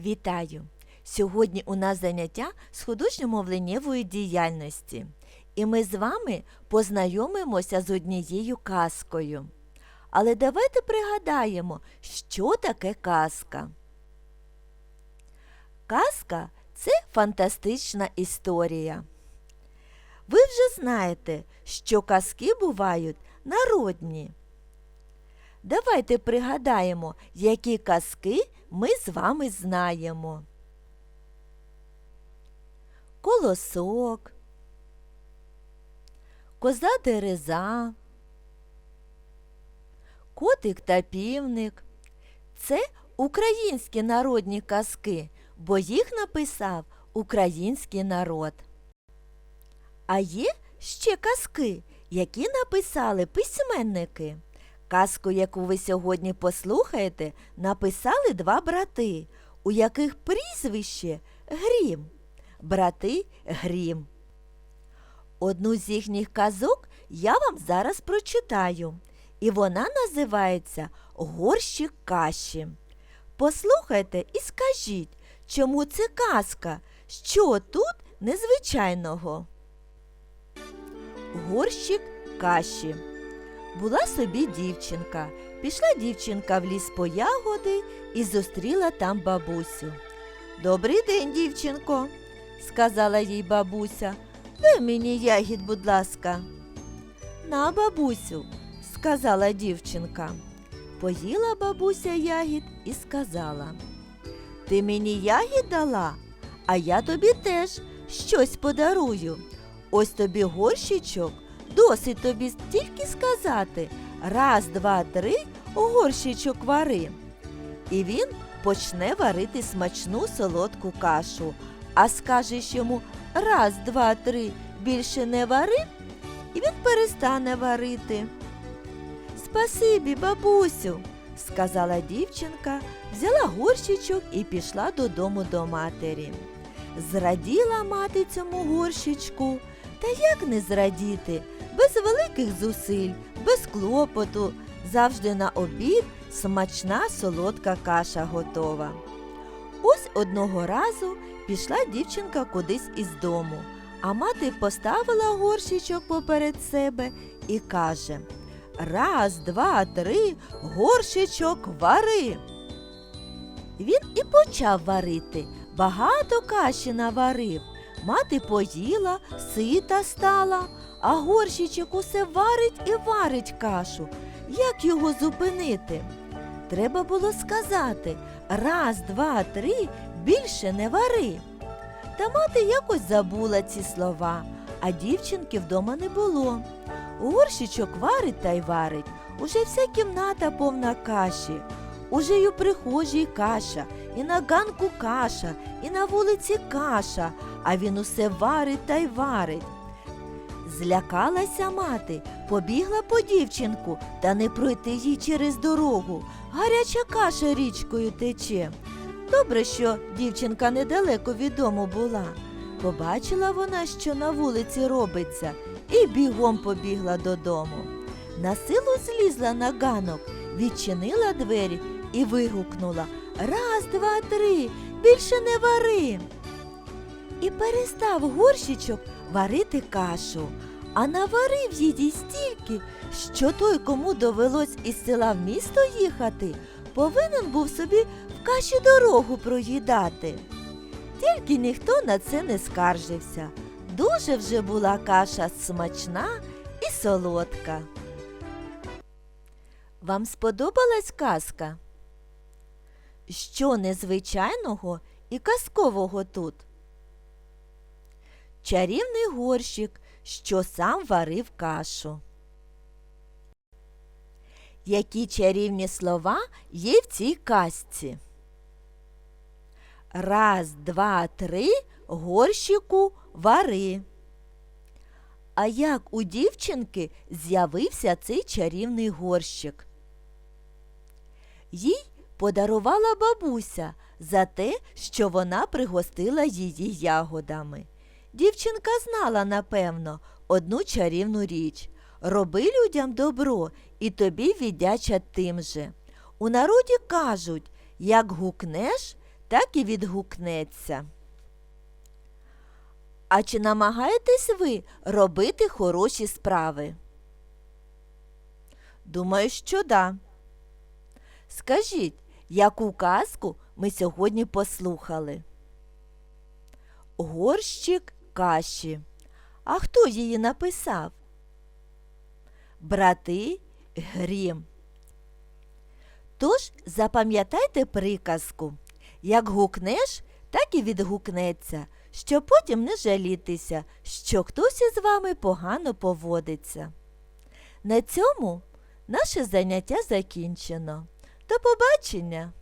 Вітаю! Сьогодні у нас заняття з художньо-мовленнєвої діяльності. І ми з вами познайомимося з однією казкою. Але давайте пригадаємо, що таке казка. Казка це фантастична історія. Ви вже знаєте, що казки бувають народні. Давайте пригадаємо, які казки ми з вами знаємо. Колосок, коза дереза, котик та півник. Це українські народні казки, бо їх написав український народ. А є ще казки, які написали письменники. Казку, яку ви сьогодні послухаєте, написали два брати, у яких прізвище Грім. Брати Грім. Одну з їхніх казок я вам зараз прочитаю, і вона називається Горщик каші. Послухайте і скажіть, чому це казка, що тут незвичайного. Горщик каші. Була собі дівчинка. Пішла дівчинка в ліс по ягоди і зустріла там бабусю. Добрий день, дівчинко, сказала їй бабуся. Дай мені ягід, будь ласка. На, бабусю, сказала дівчинка. Поїла бабуся ягід і сказала. Ти мені ягід дала, а я тобі теж щось подарую. Ось тобі горщичок, досить тобі тільки сказати раз, два, три, горщичок вари. І він почне варити смачну солодку кашу, а скажеш йому раз, два, три, більше не вари, і він перестане варити. Спасибі, бабусю, сказала дівчинка, взяла горщичок і пішла додому до матері. Зраділа мати цьому горщичку, та як не зрадіти, без великих зусиль, без клопоту, завжди на обід смачна солодка каша готова. Ось одного разу пішла дівчинка кудись із дому, а мати поставила горщичок поперед себе і каже Раз, два, три, горщичок вари. Він і почав варити, багато каші наварив. Мати поїла, сита стала, а горщичок усе варить і варить кашу. Як його зупинити? Треба було сказати раз, два, три, більше не вари. Та мати якось забула ці слова, а дівчинки вдома не було. Горщичок варить та й варить, уже вся кімната повна каші. Уже й у прихожій каша, і на ганку каша, і на вулиці каша, а він усе варить та й варить. Злякалася мати, побігла по дівчинку, та не пройти їй через дорогу. Гаряча каша річкою тече. Добре, що дівчинка недалеко від дому була. Побачила вона, що на вулиці робиться, і бігом побігла додому. На силу злізла на ганок, відчинила двері і вигукнула Раз, два, три, більше не вари. І перестав горщичок варити кашу, а наварив її стільки, що той, кому довелось із села в місто їхати, повинен був собі в каші дорогу проїдати. Тільки ніхто на це не скаржився. Дуже вже була каша смачна і солодка. Вам сподобалась казка? Що незвичайного і казкового тут? Чарівний горщик, що сам варив кашу. Які чарівні слова є в цій казці? Раз, два, три, горщику вари. А як у дівчинки з'явився цей чарівний горщик? Їй подарувала бабуся за те, що вона пригостила її ягодами. Дівчинка знала, напевно, одну чарівну річ. Роби людям добро, і тобі віддячать тим же. У народі кажуть, як гукнеш, так і відгукнеться. А чи намагаєтесь ви робити хороші справи? Думаю, що да. Скажіть, яку казку ми сьогодні послухали? Горщик каші. А хто її написав? Брати Грім. Тож запам'ятайте приказку. Як гукнеш, так і відгукнеться, щоб потім не жалітися, що хтось із вами погано поводиться. На цьому наше заняття закінчено. До побачення!